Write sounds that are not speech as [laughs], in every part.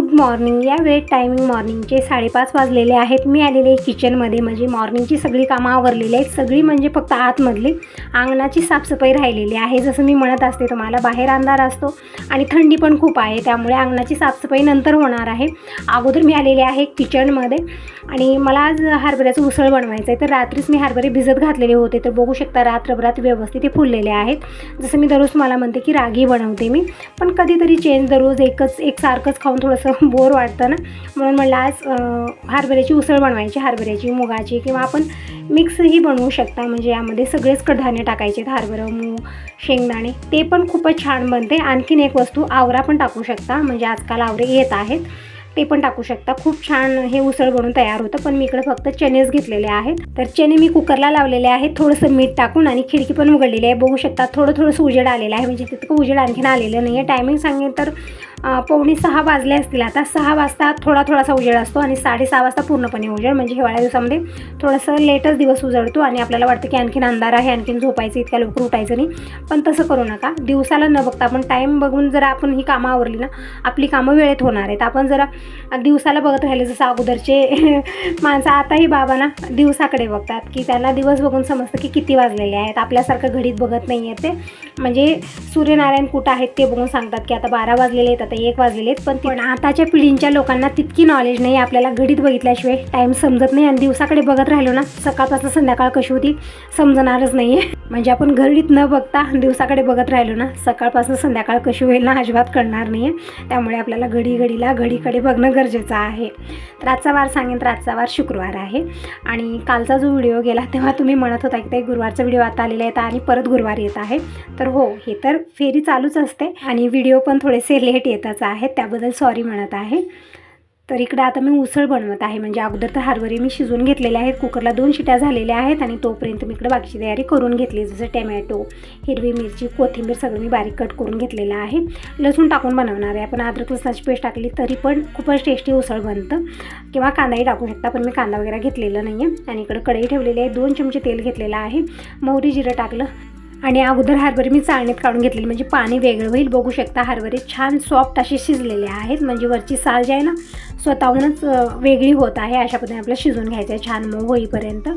Good morning. या वेळेत timing मॉर्निंगचे साडेपाच वाजलेले आहेत. मी आलेले किचनमध्ये. म्हणजे मॉर्निंगची सगळी कामं आवरलेली आहेत. सगळी म्हणजे फक्त आतमधली अंगणाची साफसफाई राहिलेली आहे. जसं मी म्हणत असते तुम्हाला बाहेर अंधार असतो आणि थंडी पण खूप आहे. त्यामुळे अंगणाची साफसफाई नंतर होणार आहे. अगोदर मी आलेले आहे किचनमध्ये आणि मला आज हरभऱ्याचं उसळ बनवायचं आहे तर रात्रीच मी हरभरे भिजत घातलेले होते. तर बघू शकता रात्रभरात व्यवस्थित ते फुललेले आहेत. जसं मी दररोज तुम्हाला म्हणते की रागी बनवते मी. पण कधीतरी चेंज दररोज एकच एकसारखंच खाऊन थोडंसं बोर वाटतं ना? म्हणून म्हणलं आज हरभऱ्याची उसळ बनवायची हरभऱ्याची मुगाची किंवा आपण मिक्सही बनवू शकता. म्हणजे यामध्ये सगळेच कडधान्य टाकायचे हरभरं मूग शेंगदाणे ते पण खूपच छान बनते. आणखीन एक वस्तू आवरा पण टाकू शकता. म्हणजे आजकाल आवरे येत आहेत ते पण टाकू शकता. खूप छान हे उसळ बनून तयार होतं. पण मी इकडे फक्त चनेच घेतलेले आहेत. तर चणे मी कुकरला लावलेले आहेत. थोडंसं मीठ टाकून आणि खिडकी पण उघडलेली आहे. बघू शकता थोडं थोडंसं उजेड आलेलं आहे. म्हणजे तितकं उजेड आणखीन आलेलं नाही आहे टायमिंग सांगेल तर पावणे सहा वाजले असतील. आता सहा वाजता थोडा थोडासा उजेड असतो आणि साडेसहा वाजता पूर्णपणे उजेड. म्हणजे हिवाळ्या दिवसामध्ये थोडंसं लेटच दिवस उजळतो आणि आपल्याला वाटतं की आणखीन अंधार आहे आणखीन झोपायचं इतक्या लवकर उठायचं नाही. पण तसं करू नका. दिवसाला न बघता आपण टाईम बघून जर आपण ही कामं आवरली ना आपली कामं वेळेत होणार आहेत. आपण जरा दिवसाला बघत राहिले जसं अगोदरचे [laughs] माणसं आताही बाबा ना दिवसाकडे बघतात की त्यांना दिवस बघून समजतं की किती वाजलेले आहेत. आपल्यासारखं घडीत बघत नाही आहेत ते. म्हणजे सूर्यनारायण कुठं आहेत ते बघून सांगतात की आता बारा वाजलेले आहेत आता एक वाजलेले पण पण आताच्या पिढींच्या लोकांना तितकी नॉलेज नाही आपल्याला घडीत बघितल्याशिवाय टाईम समजत नाही. आणि दिवसाकडे बघत राहिलो ना सकाळपासून संध्याकाळ कशी होती समजणारच नाही आहे म्हणजे आपण घडीत न बघता दिवसाकडे बघत राहिलो ना सकाळपासून संध्याकाळ कशी होईल ना अजिबात कळणार नाही आहे त्यामुळे आपल्याला घडी घडीला घडीकडे बघणं गरजेचं आहे. तर आजचा वार सांगेन तर आजचा वार शुक्रवार आहे. आणि कालचा जो व्हिडिओ गेला तेव्हा तुम्ही म्हणत होता की ते गुरुवारचा व्हिडिओ आता आलेला आहे आणि परत गुरुवार येत आहे. तर हो हे तर फेरी चालूच असते. आणि व्हिडिओ पण थोडेसे लेट येत येतच आहे त्याबद्दल सॉरी म्हणत आहे. तर इकडं आता मी उसळ बनवत आहे म्हणजे अगोदर तर हरभरे मी शिजवून घेतलेले आहेत कुकरला दोन शिट्या झालेल्या आहेत आणि तोपर्यंत मी इकडं बाकीची तयारी करून घेतली जसं टॅमॅटो हिरवी मिरची कोथिंबीर सगळं मी बारीक कट करून घेतलेलं आहे. लसूण टाकून बनवणार आहे आपण अद्रक लसणाची पेस्ट टाकली तरी पण खूपच टेस्टी उसळ बनतं. किंवा कांदाही टाकू शकता पण मी कांदा वगैरे घेतलेला नाही आहे आणि इकडं कढई ठेवलेली आहे दोन चमचे तेल घेतलेलं आहे. मोहरी जिरं टाकलं आणि अगोदर हरभरे मी चाळणीत काढून घेतलेली म्हणजे पाणी वेगळं होईल. बघू शकता हरभरे छान सॉफ्ट असे शिजलेले आहेत. म्हणजे वरची साल जी आहे ना स्वतःहूनच वेगळी होत आहे अशा पद्धतीने आपल्याला शिजून घ्यायचं आहे छान मऊ होईपर्यंत.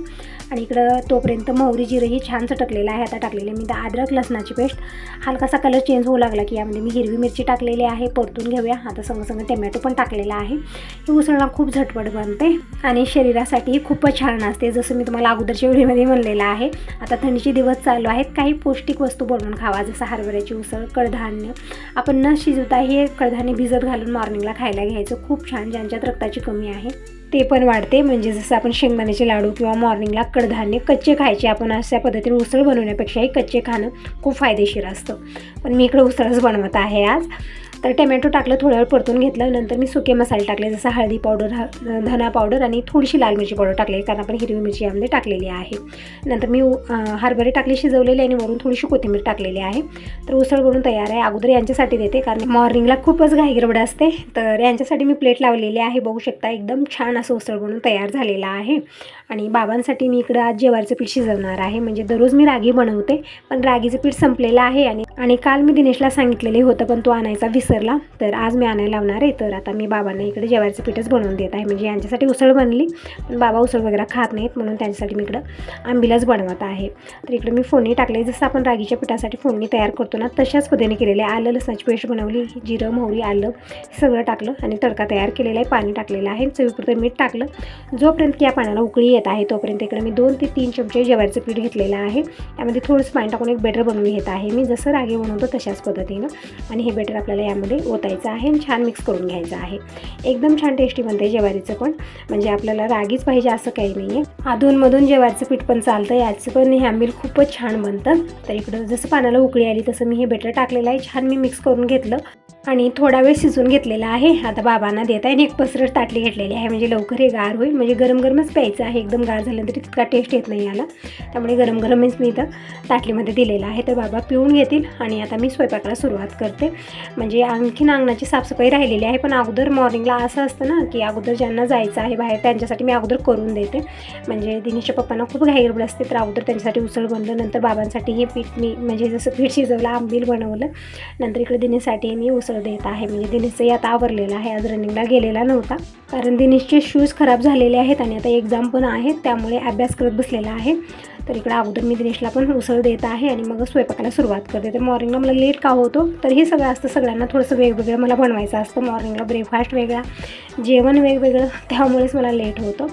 आणि इकडं तोपर्यंत मोहरी जिरंही छान चटकलेलं आहे. आता टाकलेले मी अद्रक लसणाची पेस्ट. हलकासा कलर चेंज होऊ लागला की यामध्ये मी हिरवी मिरची टाकलेली आहे. परतून घेऊया. आता संग संग टमॅटो पण टाकलेला आहे. ही उसळणा खूप झटपट बनते आणि शरीरासाठीही खूपच छान असते जसं मी तुम्हाला अगोदरच्या व्हिडिओमध्ये म्हणलेलं आहे. आता थंडीचे दिवस चालू आहेत. काही पौष्टिक वस्तू बनवून खावा जसं हरभऱ्याची उसळ कडधान्य. आपण न शिजवता हे कडधान्य भिजत घालून मॉर्निंगला खायला घ्यायचं. खूप छान ज्यांच्यात रक्ताची कमी आहे ते पण वाढते. म्हणजे जसं आपण शेंगदाण्याचे लाडू किंवा मॉर्निंगला कडधान्य कच्चे खायचे. आपण अशा पद्धतीने उसळ बनवण्यापेक्षाही कच्चे खाणं खूप फायदेशीर असतं. पण मी इकडे उसळच बनवत आहे आज. तर टमॅटो टाकलं थोड्या वेळ परतून घेतलं नंतर मी सुके मसाले टाकले जसं हळदी पावडर ह- धना पावडर आणि थोडीशी लाल मिरची पावडर टाकली कारण आपण हिरवी मिरची यामध्ये टाकलेली आहे. नंतर मी हरभरे टाकले शिजवलेले आणि वरून थोडीशी कोथिंबीर टाकलेली आहे. तर उसळ बनून तयार आहे अगोदर यांच्यासाठी देते कारण मॉर्निंगला खूपच घाईगरबड असते. तर यांच्यासाठी मी प्लेट लावलेली आहे बघू शकता एकदम छान असं उसळ बनून तयार झालेलं आहे. आणि बाबांसाठी मी इकडं आज जेवारचं पीठ शिजवणार आहे म्हणजे दररोज मी रागी बनवते पण रागीचं पीठ संपलेलं आहे आणि आणि काल मी दिनेशला सांगितलेले होतं पण तो आणायचा विसरला तर आज मी आणायला लावणार आहे. तर आता मी बाबांना इकडे जेवायचं पीठच बनवून देत आहे. म्हणजे यांच्यासाठी उसळ बनली. पण बाबा उसळ वगैरे खात नाहीत म्हणून त्यांच्यासाठी मी इकडं आंबीलाच बनवत आहे. तर इकडे मी फोडणी टाकले. जसं आपण रागीच्या पिठासाठी फोडणी तयार करतो ना तशाच पद्धतीने केलेले आहे. आलं लसणाची पेस्ट बनवली जिरं मोहरी आलं सगळं टाकलं आणि तडका तयार केलेला आहे. पाणी टाकलेलं आहे. चवीपुरतं मीठ टाकलं. जोपर्यंत की या पाण्याला उकळी येत आहे तोपर्यंत इकडे मी दोन ते तीन चमचे जेवायचं पीठ घेतलेलं आहे. त्यामध्ये थोडंसं पाणी टाकून एक बेटर बनवून घेत आहे मी. जसं रागी बनवतो तशाच पद्धतीनं. आणि हे बेटर आपल्याला यामध्ये ओतायचं आहे आणि छान मिक्स करून घ्यायचं आहे. एकदम छान टेस्टी बनते ज्वारीचं पण. म्हणजे आपल्याला रागीच पाहिजे असं काही नाही आहे अधूनमधून ज्वारीचं पीठ पण चालतं याचं पण हे आंबील खूपच छान बनतं. तर इकडं जसं पाण्याला उकळी आली तसं मी हे बेटर टाकलेलं आहे. छान मी मिक्स करून घेतलं. आणि थोडा वेळ शिजून घेतलेला आहे. आता बाबांना देत आहे आणि एक पसरट ताटली घेतलेली आहे. म्हणजे लवकर हे गार होईल. म्हणजे गरम गरमच प्यायचं आहे. एकदम गार झाल्यानंतर तितका टेस्ट येत नाही याला. त्यामुळे गरम गरमच मी इथं ताटलीमध्ये दिलेलं आहे. तर बाबा पिऊन घेतील. आणि आता मी स्वयंपाकाला सुरुवात करते. म्हणजे आणखीन अंगणाची साफसफाई राहिलेली आहे. पण अगोदर मॉर्निंगला असं असतं ना की अगोदर ज्यांना जायचं आहे बाहेर त्यांच्यासाठी मी अगोदर करून देते. म्हणजे दिनेशच्या पप्पांना खूप घाईगडबड असते. तर अगोदर त्यांच्यासाठी उसळ बनलं. नंतर बाबांसाठी हे पीठ मी म्हणजे जसं पीठ शिजवलं आंबील बनवलं. नंतर इकडे दिनेसाठी मी उसळ देत आहे. म्हणजे दिनेशचं आता आवरलेलं आहे. आज रनिंगला गेलेला नव्हता. कारण दिनेशचे शूज खराब झालेले आहेत आणि आता एक्झाम पण आहेत. त्यामुळे अभ्यास करत बसलेला आहे. तर इकडं अगोदर मी दिनेशला पण उसळ देत आहे आणि मग स्वयंपाकाला सुरुवात करते. तर मॉर्निंगला मला लेट का होतो? तर हे सगळं असतं. सगळ्यांना थोडंसं वेगवेगळं मला बनवायचं असतं. मॉर्निंगला ब्रेकफास्ट वेगळा जेवण वेगवेगळं. त्यामुळेच मला लेट होतं.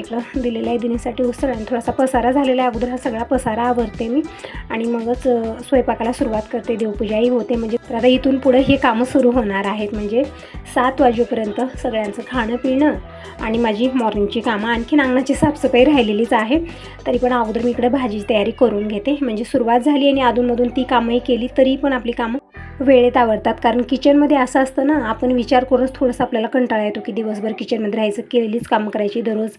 तर इकडं दिलेलं आहे दिनेसाठी उसळ आणि थोडासा पसारा झालेला आहे. अगोदर हा सगळा पसारा आवरते मी आणि मगच स्वयंपाकाला सुरुवात करते. देवपूजाही होते म्हणजे तर आता इथून पुढे हे कामं सुरू होणार आहेत. म्हणजे सात वाजेपर्यंत सगळ्यांचं खाणं पिणं आणि माझी मॉर्निंगची कामं आणखीन अंगणाची साफसफाई राहिलेलीच आहे. तरी पण अगोदर मी इकडे भाजीची तयारी करून घेते. म्हणजे सुरुवात झाली आणि अधूनमधून ती कामंही केली तरी पण आपली कामं वेळेत आवडतात कारण किचनमध्ये असं असतं ना आपण विचार करूनच थोडंसं आपल्याला कंटाळा येतो की दिवसभर किचनमध्ये राहायचं केलेलीच कामं करायची दररोज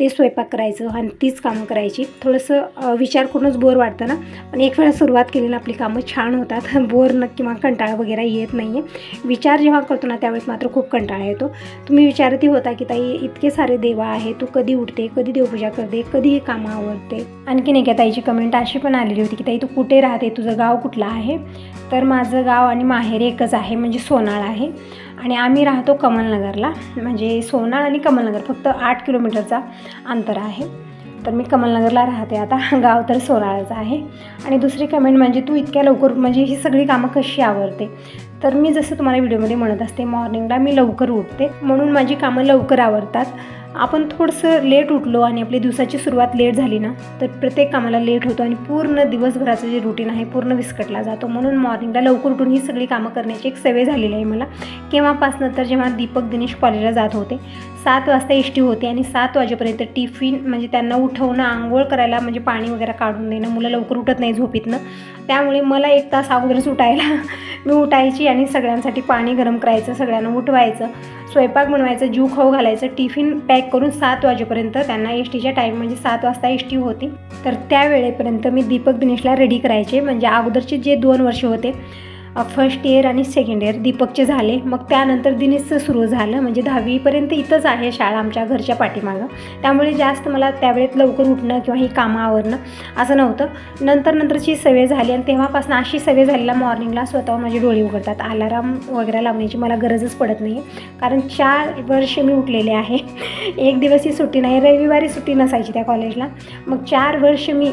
ते स्वयंपाक करायचं आणि तीच कामं करायची. थोडंसं विचार करूनच बोर वाटतं ना. पण एक वेळा सुरुवात केलेलं आपली कामं छान होतात. [laughs] बोर न किंवा कंटाळा वगैरे येत नाही आहे विचार जेव्हा करतो ना त्यावेळेस मात्र खूप कंटाळा येतो. तुम्ही विचारती होता की ताई इतके सारे देवा आहे तू कधी उठते? कधी देवपूजा करते? कधी हे कामं आवडते आणखीन एका ताईची कमेंट अशी पण आलेली होती की ताई तू कुठे राहते? तुझं गाव कुठलं आहे? तर माझं गाव आणि माहेर एकच आहे म्हणजे सोनाळ आहे. आणि आम्ही राहतो कमलनगरला. म्हणजे सोनाळ आणि कमलनगर फक्त आठ किलोमीटरचा अंतर आहे. तर मी कमलनगरला राहते आता. [laughs] गाव तर सोनाळाचं आहे. आणि दुसरी कमेंट म्हणजे तू इतक्या लवकर म्हणजे ही सगळी कामं कशी आवडते तर मी जसं तुम्हाला व्हिडिओमध्ये म्हणत असते मॉर्निंगला मी लवकर उठते. म्हणून माझी कामं लवकर आवडतात आपण थोडंसं लेट उठलो आणि आपली दिवसाची सुरुवात लेट झाली ना तर प्रत्येक कामाला लेट होतो आणि पूर्ण दिवसभराचं जे रुटीन आहे पूर्ण विस्कटला जातो. म्हणून मॉर्निंगला लवकर उठून ही सगळी कामं करण्याची एक सवय झालेली आहे मला. केव्हापासनं तर जेव्हा दीपक दिनेश कॉलेजला जात होते सात वाजता एस टी होती आणि सात वाजेपर्यंत टिफिन म्हणजे त्यांना उठवणं आंघोळ करायला म्हणजे पाणी वगैरे काढून देणं मुलं लवकर उठत नाही झोपीतनं. त्यामुळे मला एक तास अगोदरच उठायला मी उठायची आणि सगळ्यांसाठी पाणी गरम करायचं सगळ्यांना उठवायचं स्वयंपाक बनवायचं जीव खाऊ घालायचं टिफिन पॅक करून सात वाजेपर्यंत त्यांना एस टीच्या टाईम म्हणजे सात वाजता एस टी होती. तर त्यावेळेपर्यंत मी दीपक दिनेशला रेडी करायचे. म्हणजे अगोदरचे जे दोन वर्ष होते फर्स्ट इयर आणि सेकंड इयर दीपकचे झाले. मग त्यानंतर दिनेशचं सुरू झालं. म्हणजे दहावीपर्यंत इथंच आहे शाळा आमच्या घरच्या पाठीमागं. त्यामुळे जास्त मला त्यावेळेत लवकर उठणं किंवा ही कामं आवरणं असं नव्हतं. नंतर नंतरची सवय झाली आणि तेव्हापासून अशी सवय झालेला मॉर्निंगला स्वतः माझे डोळे उघडतात. अलाराम वगैरे लावण्याची मला गरजच पडत नाही कारण चार वर्ष मी उठलेले आहे. [laughs] एक दिवस ही सुट्टी नाही. रविवारी सुट्टी नसायची त्या कॉलेजला मग चार वर्ष मी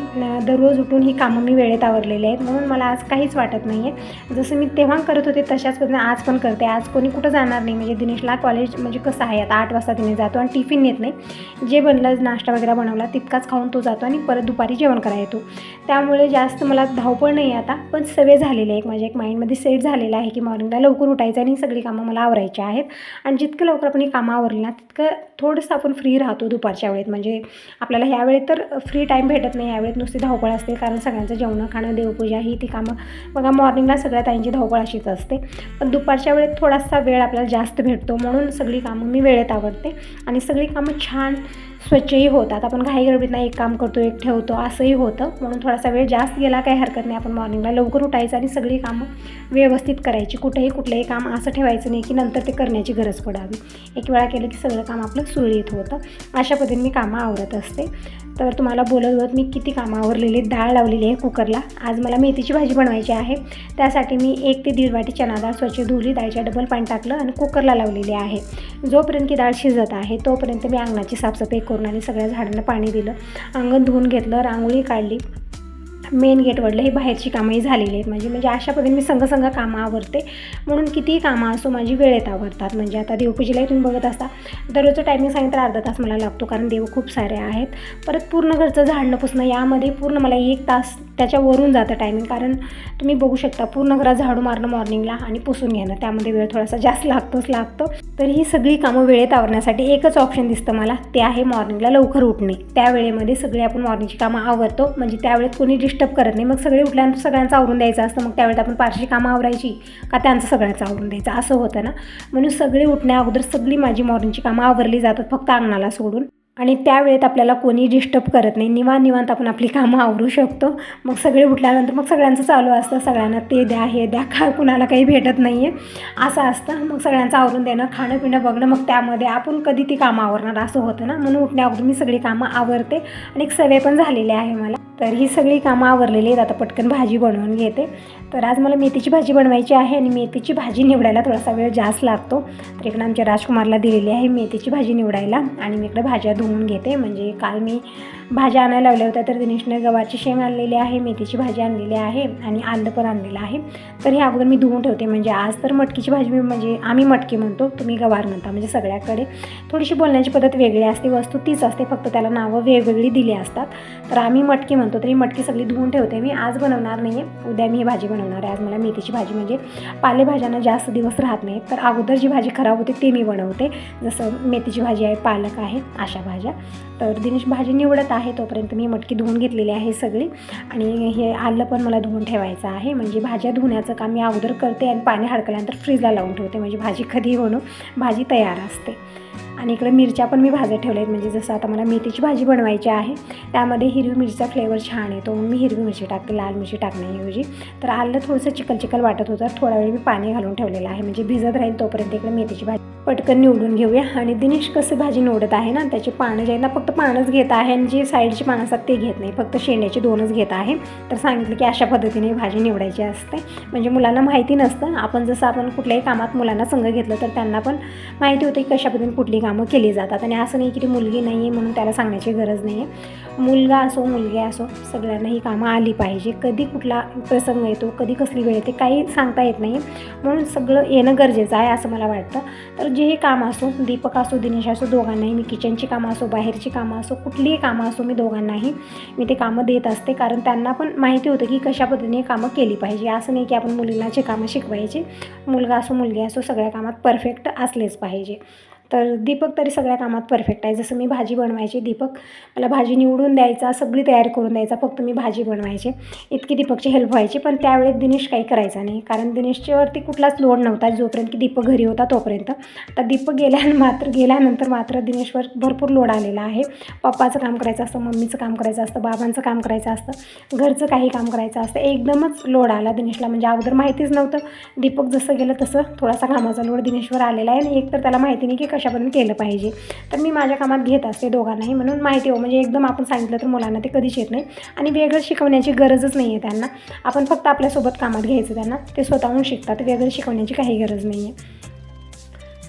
दररोज उठून ही कामं मी वेळेत आवरलेली आहेत. म्हणून मला आज काहीच वाटत नाही आहे जसं मी तेव्हा करत होते तशाच पद्धतीने आज पण करते. आज कोणी कुठं जाणार नाही. म्हणजे दिनेशला कॉलेज म्हणजे कसं आहे? आता आठ वाजता तिने जातो आणि टिफिन नेत नाही. जे बनलं नाश्ता वगैरे बनवला तितकाच खाऊन तो जातो आणि परत दुपारी जेवण करायला येतो. त्यामुळे जास्त मला धावपळ नाही आता. पण सवय झालेली आहे. एक माझ्या एक माइंडमध्ये सेट झालेलं आहे की मॉर्निंगला लवकर उठायचं आणि सगळी कामं मला आवरायची आहेत. आणि जितकं लवकर आपण ही कामं आवरली ना तितकं थोडंसं आपण फ्री राहतो दुपारच्या वेळेत. म्हणजे आपल्याला ह्या वेळेत तर फ्री टाईम भेटत नाही. यावेळेत नुसती धावपळ असते. कारण सगळ्यांचं जेवणं खाणं देवपूजा ही ती कामं. बघा मॉर्निंगला सगळ्या ताईंची म्हणजे धावपळ अशीच असते. पण दुपारच्या वेळेत थोडासा वेळ आपल्याला जास्त भेटतो. म्हणून सगळी कामं मी वेळेत आवडते आणि सगळी कामं छान स्वच्छही होतात. आपण घाई गडबडीत एक काम करतो एक ठेवतो असंही होतं. म्हणून थोडासा वेळ जास्त गेला काही हरकत नाही. आपण मॉर्निंगला लवकर उठायचं आणि सगळी कामं व्यवस्थित करायची. कुठेही कुठलंही काम असं ठेवायचं नाही की नंतर ते करण्याची गरज पडावी. एक वेळा केलं की सगळं काम आपलं सुरळीत होतं. अशा पद्धतीने मी कामं आवरत असते. तर तुम्हाला बोलत होत मी किती कामं आवरलेली डाळ लावलेली आहे कुकरला. आज मला मेथीची भाजी बनवायची आहे. त्यासाठी मी एक ते दीड वाटी चना डाळ स्वच्छ धुवली डाळीच्या डबल पाणी टाकलं आणि कुकरला लावलेली आहे. जोपर्यंत की डाळ शिजत आहे तोपर्यंत मी अंगणाची साफसफाई करून आणि सगळ्या झाडांना पाणी दिलं. अंगण धुवून घेतलं रांगोळी काढली. मेन गेटवरलं हे बाहेरची कामंही झालेली आहेत. म्हणजे म्हणजे अशा पद्धतीने मी संघ कामं आवरते. म्हणून कितीही कामं असो माझी वेळेत आवरतात. म्हणजे आता देवपूजेलाही तुम्ही बघत असता दररोजचं टायमिंग सांगितलं अर्धा तास मला लागतो कारण देव खूप सारे आहेत. परत पूर्ण घरचं झाडणं पुसणं यामध्ये पूर्ण मला एक तास त्याच्यावरून जातं टायमिंग कारण तुम्ही बघू शकता पूर्ण घरात झाडू मारणं मॉर्निंगला आणि पुसून घेणं. त्यामध्ये वेळ थोडासा जास्त लागतोच लागतो. तर ही सगळी कामं वेळेत आवरण्यासाठी एकच ऑप्शन दिसतं मला. ते आहे मॉर्निंगला लवकर उठणे. त्या वेळेमध्ये सगळी आपण मॉर्निंगची कामं आवरतो. म्हणजे त्यावेळेत कोणी डिस्टर्ब करत नाही. मग सगळे उठल्यानंतर सगळ्यांचं आवरून द्यायचं असतं. मग त्यावेळेत आपण पारशी कामं आवरायची का त्यांचं सगळ्यांचं आवरून द्यायचं? असं होतं ना. म्हणून सगळे उठण्या अगोदर सगळी माझी मॉर्निंगची कामं आवरली जातात फक्त अंगणाला सोडून. आणि त्यावेळेत आपल्याला कोणी डिस्टर्ब करत नाही. निवांत निवांत आपण आपली कामं आवरू शकतो. मग सगळे उठल्यानंतर मग सगळ्यांचं चालू असतं. सगळ्यांना ते द्या हे द्या. [laughs] का कुणाला काही भेटत नाही आहे असं असतं. मग सगळ्यांचं आवरून देणं खाणं पिणं बघणं. मग त्यामध्ये आपण कधी ती कामं आवरणार? असं होतं ना. म्हणून उठण्याअगोदर मी सगळी कामं आवरते. आणि एक सवय पण झालेली आहे मला. तर ही सगळी कामं आवरलेली आहेत. आता पटकन भाजी बनवून घेते. तर आज मला मेथीची भाजी बनवायची आहे आणि मेथीची भाजी निवडायला थोडासा वेळ जास्त लागतो. तर इकडं आमच्या राजकुमारला दिलेली आहे मेथीची भाजी निवडायला. आणि मी इकडे भाज्या धुवून घेते. म्हणजे काल मी भाज्या आणायला लावल्या होत्या तर दिनेशने गवारची शेंग आणलेली आहे मेथीची भाजी आणलेली आहे आणि आलं पण आणलेलं आहे. तर हे अगोदर मी धुवून ठेवते. म्हणजे आज तर मटकीची भाजी मी म्हणजे आम्ही मटकी म्हणतो तुम्ही गवार म्हणता म्हणजे सगळ्याकडे. थोडीशी बोलण्याची पद्धत वेगळी असते वस्तू तीच असते फक्त त्याला नावं वेगवेगळी दिली असतात. तर आम्ही मटकी म्हणतो. तरी मटकी सगळी धुवून ठेवते मी. आज बनवणार नाही आहे उद्या मी ही भाजी बनवणार आहे. आज मला मेथीची भाजी म्हणजे पालेभाज्यांना जास्त दिवस राहत नाही तर अगोदर जी भाजी खराब होते ते मी बनवते. जसं मेथीची भाजी आहे पालक आहे अशा भाज्या. तर दिनेश भाजी निवडत आहे. तोपर्यंत मी मटकी धुवून घेतलेली आहे सगळी. आणि हे आलं पण मला धुवून ठेवायचं आहे. म्हणजे भाज्या धुण्याचं काम मी अगोदर करते आणि पाणी हडकल्यानंतर फ्रीजला लावून ठेवते. म्हणजे भाजी कधी बनवू भाजी तयार असते. आणि इकडे मिरच्या पण मी भाजत ठेवल्या आहेत. म्हणजे जसं आता मला मेथीची भाजी बनवायची आहे त्यामध्ये हिरवी मिरचीचा फ्लेवर छान येतो. मी हिरवी मिरची टाकते लाल मिरची टाकण्याऐवजी. तर आलं थोडंसं चिकल चिकल वाटत होतं. थोडा वेळ मी पाणी घालून ठेवलेलं आहे. म्हणजे भिजत राहील तोपर्यंत इकडे मेथीची भाजी पटकन निवडून घेऊया. आणि दिनेश कसं भाजी निवडत आहे ना त्याची पानं जे आहेत ना फक्त पानच घेत आहे आणि जे साईडची पानं असतात ते घेत नाही. फक्त शेंड्याची दोनच घेत आहे. तर सांगितलं की अशा पद्धतीने भाजी निवडायची असते. म्हणजे मुलांना माहिती नसतं. आपण जसं आपण कुठल्याही कामात मुलांना संघ घेतलं तर त्यांना पण माहिती होतं की कशा पद्धतीने कुठली कामं कामं केली जातात आणि असं नाही की ती मुलगी नाही आहे म्हणून त्याला सांगण्याची गरज नाही आहे मुलगा असो मुलगी असो सगळ्यांना ही कामं आली पाहिजे. कधी कुठला प्रसंग येतो कधी कसली वेळ येते काही सांगता येत नाही म्हणून सगळं येणं गरजेचं आहे असं मला वाटतं. तर जे हे काम असो दीपक असो दिनेश असो दोघांनाही मी किचनची कामं असो बाहेरची कामं असो कुठलीही कामं असो मी दोघांनाही मी ते कामं देत असते. कारण त्यांना पण माहिती होतं की कशा पद्धतीने कामं केली पाहिजे. असं नाही की आपण मुलींना जे कामं शिकवायचे मुलगा असो मुलगी असो सगळ्या कामात परफेक्ट असलेच पाहिजे. तर दीपक तरी सगळ्या कामात परफेक्ट आहे. जसं मी भाजी बनवायची दीपक मला भाजी निवडून द्यायचा सगळी तयार करून द्यायचा फक्त मी भाजी बनवायची. इतकी दीपकची हेल्प व्हायची पण त्यावेळेस दिनेश काही करायचा नाही. कारण दिनेशच्यावरती कुठलाच लोड नव्हता जोपर्यंत की दीपक घरी होता तोपर्यंत. आता दीपक गेल्या [laughs] मात्र गेल्यानंतर मात्र दिनेशवर भरपूर लोड आलेला आहे. पप्पाचं काम करायचं असतं मम्मीचं काम करायचं असतं बाबांचं काम करायचं असतं घरचं काही काम करायचं असतं एकदमच लोड आला दिनेशला. म्हणजे अगोदर माहितीच नव्हतं. दीपक जसं गेलं तसं थोडासा कामाचा लोड दिनेशवर आलेला आहे आणि एक तर त्याला माहिती नाही की कशापर्यंत केलं पाहिजे. तर मी माझ्या कामात घेत असते दोघांनाही म्हणून माहिती हो म्हणजे एकदम आपण सांगितलं तर मुलांना ते कधीच येत नाही. आणि वेगळं शिकवण्याची गरजच नाही आहे त्यांना. आपण फक्त आपल्यासोबत कामात घ्यायचं त्यांना ते स्वतःहून शिकतात. वेगळं शिकवण्याची काही गरज नाही आहे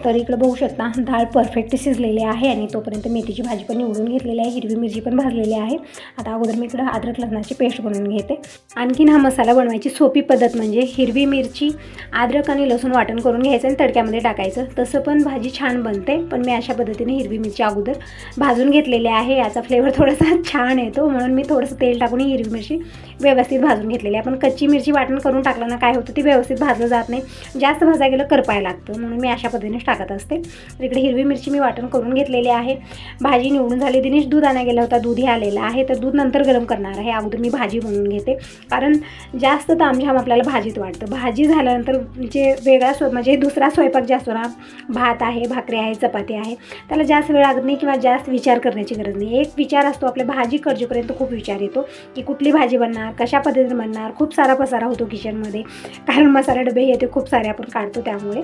तर इकडं बघू शकता डाळ परफेक्ट शिजलेली आहे आणि तोपर्यंत मेथीची भाजी पण निवडून घेतलेली आहे हिरवी मिरची पण भाजलेली आहे. आता अगोदर मी इकडं अद्रक लसणाची पेस्ट बनवून घेते. आणखीन हा मसाला बनवायची सोपी पद्धत म्हणजे हिरवी मिरची अद्रक आणि लसूण वाटण करून घ्यायचं आणि तडक्यामध्ये टाकायचं. तसं पण भाजी छान बनते पण मी अशा पद्धतीने हिरवी मिरची अगोदर भाजून घेतलेली आहे. याचा फ्लेवर थोडासा छान येतो म्हणून मी थोडंसं तेल टाकून ही हिरवी मिरची व्यवस्थित भाजून घेतलेली आहे. पण कच्ची मिरची वाटण करून टाकलं ना काय होतं ती व्यवस्थित भाजलं जात नाही. जास्त भाजा गेलं करपायला लागतं. म्हणून मी अशा पद्धतीने टाकत असते. तर इकडे हिरवी मिरची मी वाटण करून घेतलेली आहे. भाजी निवडून झाली. दिनेश दूध आणा गेला होता. दूधही आलेलं आहे. तर दूध नंतर गरम करणार आहे. अगोदर मी भाजी बनवून घेते. कारण जास्त तामझाम आपल्याला भाजीत वाटतं भाजी झाल्यानंतर जे वेगळा स्व म्हणजे दुसरा स्वयंपाक जास्त ना भात आहे भाकरी आहे चपाती आहे त्याला जास्त वेळ लागत नाही किंवा जास्त विचार करण्याची गरज नाही. एक विचार असतो. आपल्या भाजी करजेपर्यंत खूप विचार येतो की कुठली भाजी बनणार कशा पद्धतीने बनणार. खूप सारा पसारा होतो किचनमध्ये कारण मसाला डबे येते खूप सारे आपण काढतो त्यामुळे.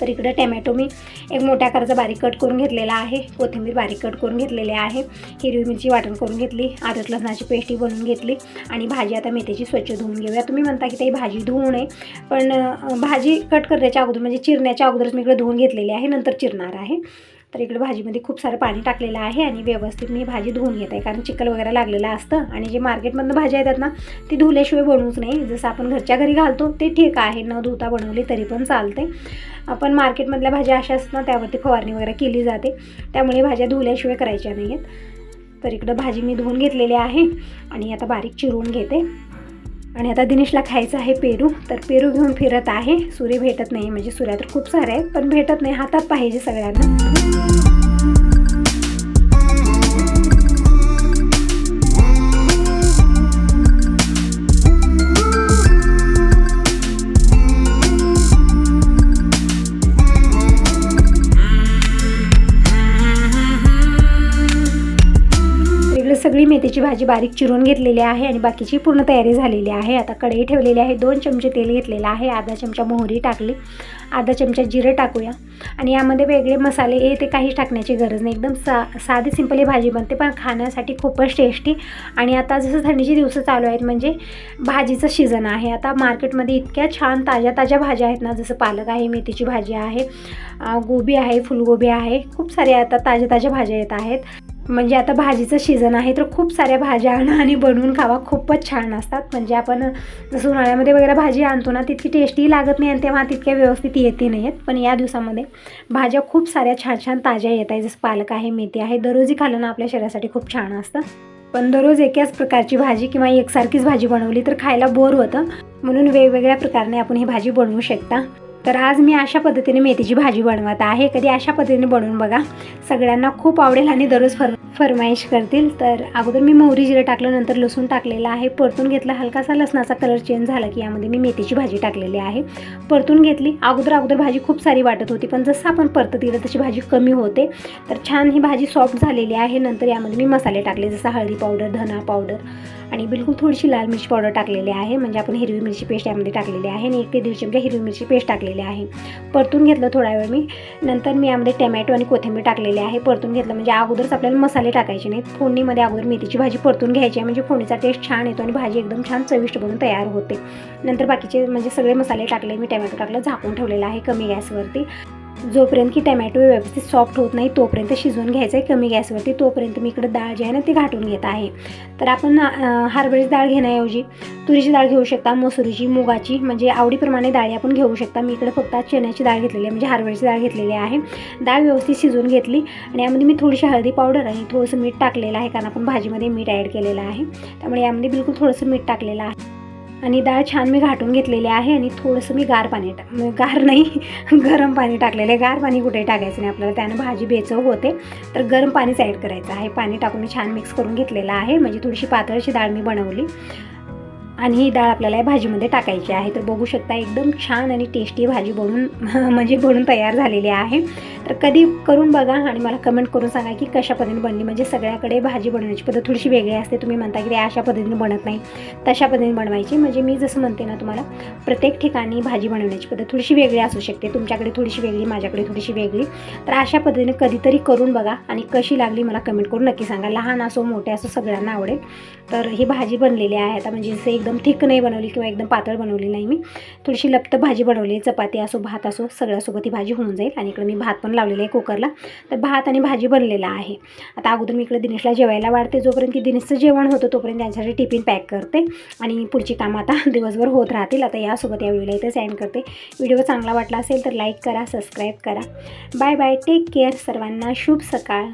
तर इकडं टॅमॅटो मी एक मोठ्या आकाराचा बारीक कट करून घेतलेला आहे. कोथिंबीर बारीक कट करून घेतलेली आहे. हिरवी मिरची वाटण करून घेतली. आदत लसणाची पेस्टही बनवून घेतली. आणि भाजी आता मेथीची स्वच्छ धुवून घेऊया. तुम्ही म्हणता की ते भाजी धुवू नये पण भाजी कट करण्याच्या अगोदर म्हणजे चिरण्याच्या अगोदरच मी इकडे धुवून घेतलेली आहे. नंतर चिरणार आहे. तर इकडे भाजीमध्ये खूप सारं पाणी टाकलेलं आहे आणि व्यवस्थित मी भाजी धुवून घेत आहे कारण चिकल वगैरे लागलेलं असतं. आणि जे मार्केटमधनं भाज्या येतात ना ती धुल्याशिवाय बनवूच नाही. जसं आपण घरच्या घरी घालतो ते ठीक आहे. न धुता बनवली तरी पण चालते. आपण मार्केटमधल्या भाज्या अशा असतात ना त्यावरती फवारणी वगैरे केली जाते. त्यामुळे भाज्या धुल्याशिवाय करायच्या नाही आहेत तर इकडं भाजी मी धुवून घेतलेली आहे आणि आता बारीक चिरून घेते. आणि आता दिनेशला खायचं आहे पेरू तर पेरू घेऊन फिरत आहे. सूर्य भेटत नाही म्हणजे सूर्या तर खूप सारे आहेत पण भेटत नाही. हातात पाहिजे सगळ्यांना. मी मेथीची भाजी बारीक चिरून घेतलेली आहे आणि बाकीची पूर्ण तयारी झालेली आहे. आता कढई ठेवलेली आहे. दोन चमचे तेल घेतलेलं आहे. अर्धा चमचा मोहरी टाकली. अर्धा चमचा जिरं टाकूया. आणि यामध्ये वेगळे मसाले हे ते काहीच टाकण्याची गरज नाही. एकदम सा साधी सिंपल ही भाजी बनते पण खाण्यासाठी खूपच टेस्टी आणि आता जसं थंडीचे दिवस चालू आहेत म्हणजे भाजीचं सीझन आहे. आता मार्केटमध्ये इतक्या छान ताज्या ताज्या भाज्या आहेत ना जसं पालक आहे मेथीची भाजी आहे गोबी आहे फुलगोबी आहे. खूप साऱ्या आता ताज्या ताज्या भाज्या येत आहेत. म्हणजे आता भाजीचं सीझन आहे तर खूप साऱ्या भाज्या आणा आणि बनवून खावा. खूपच छान असतात. म्हणजे आपण जसं उन्हाळ्यामध्ये वगैरे भाजी आणतो ना तितकी टेस्टीही लागत नाही आणि तेव्हा तितक्या व्यवस्थित येते नाही आहेत पण या दिवसामध्ये भाज्या खूप साऱ्या छान छान ताज्या येत आहे जसं पालक आहे मेथी आहे दररोजही खाल्लं ना आपल्या शरीरासाठी खूप छान असतं. पण दररोज एकाच प्रकारची भाजी किंवा एकसारखीच भाजी बनवली तर खायला बोर होतं. म्हणून वेगवेगळ्या प्रकारे आपण ही भाजी बनवू शकता. तर आज मी अशा पद्धतीने मेथीची भाजी बनवत आहे. कधी अशा पद्धतीने बनवून बघा. सगळ्यांना खूप आवडेल आणि दररोज फर फरमाईश करतील. तर अगोदर मी मोहरी जिरं टाकलं नंतर लसूण टाकलेलं आहे. परतून घेतला हलकासा लसणाचा कलर चेंज झाला की यामध्ये मी मेथीची भाजी टाकलेली आहे. परतून घेतली. अगोदर अगोदर भाजी खूप सारी वाटत होती पण जसं आपण परत दिलं तशी भाजी कमी होते. तर छान ही भाजी सॉफ्ट झालेली आहे. नंतर यामध्ये मी मसाले टाकले जसं हळदी पावडर धना पावडर आणि बिलकुल थोडीशी लाल मिरची पावडर टाकलेली आहे. म्हणजे आपण हिरवी मिरची पेस्ट यामध्ये टाकलेली आहे आणि एक ते दीड चमचा हिरवी मिरची पेस्ट टाकलेले आहे. परतून घेतलं थोडा वेळ मी. नंतर मी यामध्ये टमॅटो आणि कोथिंबीर टाकलेली आहे. परतून घेतलं म्हणजे अगोदरच आपल्याला मसाले टाकायचे नाहीत. फोडणीमध्ये अगोदर मेथीची भाजी परतून घ्यायची आहे. म्हणजे फोडणीचा टेस्ट छान येतो आणि भाजी एकदम छान चविष्ट बनून तयार होते. नंतर बाकीचे म्हणजे सगळे मसाले टाकले मी टमॅटो टाकलं झाकून ठेवलेलं आहे कमी गॅसवरती. जोपर्यंत की टमॅटो व्यवस्थित सॉफ्ट होत नाही तोपर्यंत शिजवून घ्यायचं आहे कमी गॅसवरती. तोपर्यंत मी इकडे डाळ जी आहे ना ती घाटून घेत आहे. तर आपण हरभऱ्याची डाळ घेण्याऐवजी तुरीची डाळ घेऊ शकता मसुरीची मुगाची म्हणजे आवडीप्रमाणे डाळी आपण घेऊ शकता. मी इकडे फक्त चण्याची डाळ घेतलेली आहे म्हणजे हरभऱ्याची डाळ घेतलेली आहे. डाळ व्यवस्थित शिजवून घेतली आणि यामध्ये मी थोडीशी हळदी पावडर आणि थोडंसं मीठ टाकलेलं आहे कारण आपण भाजीमध्ये मीठ ॲड केलेलं आहे. त्यामुळे यामध्ये बिलकुल थोडंसं मीठ टाकलेलं आहे. आणि डाळ छान मी घाटून घेतलेली आहे आणि थोडंसं मी गार पाणी टाक गार नाही [laughs] गरम पाणी टाकलेलं आहे. गार पाणी कुठे टाकायचं नाही आपल्याला. त्यानं भाजी बेचव होते. तर गरम पाणीच ॲड करायचं आहे. पाणी टाकून मी छान मिक्स करून घेतलेलं आहे. म्हणजे थोडीशी पातळशी डाळ मी बनवली. आणि ही डाळ आपल्याला या भाजीमध्ये टाकायची आहे. तर बघू शकता एकदम छान आणि टेस्टी भाजी बनून [laughs] म्हणजे बनून तयार झालेली आहे. तर कधी करून बघा आणि मला कमेंट करून सांगा की कशा पद्धतीने बनली. म्हणजे सगळ्याकडे भाजी बनवण्याची पद्धत थोडीशी वेगळी असते. तुम्ही म्हणता की ते अशा पद्धतीने बनत नाही. तशा पद्धतीने बनवायची. म्हणजे मी जसं म्हणते ना तुम्हाला प्रत्येक ठिकाणी भाजी बनवण्याची पद्धत थोडीशी वेगळी असू शकते. तुमच्याकडे थोडीशी वेगळी माझ्याकडे थोडीशी वेगळी. तर अशा पद्धतीने कधीतरी करून बघा आणि कशी लागली मला कमेंट करून नक्की सांगा. लहान असो मोठे असो सगळ्यांना आवडेल. तर ही भाजी बनलेली आहे. आता म्हणजे जसं एकदम थिक नाही बनवली किंवा एकदम पातळ बनवली नाही मी थोडीशी लपत भाजी बनवली. चपाती असो भात असो सगळ्यासोबत ही भाजी होऊन जाईल. आणि इकडे मी भात पण लावलेलं आहे कुकरला. तर भात आणि भाजी बनलेला आहे. आता अगोदर मी इकडे दिनेशला जेवायला वाढते जोपर्यंत की दिनेशचं जेवण होतं तोपर्यंत त्यांच्यासाठी टिफिन पॅक करते. आणि पुढची कामं आता [laughs] दिवसभर होत राहतील. आता यासोबत या व्हिडिओला इथं सेंड करते. व्हिडिओ चांगला वाटला असेल तर लाईक करा सबस्क्राईब करा. बाय बाय टेक केअर सर्वांना शुभ सकाळ.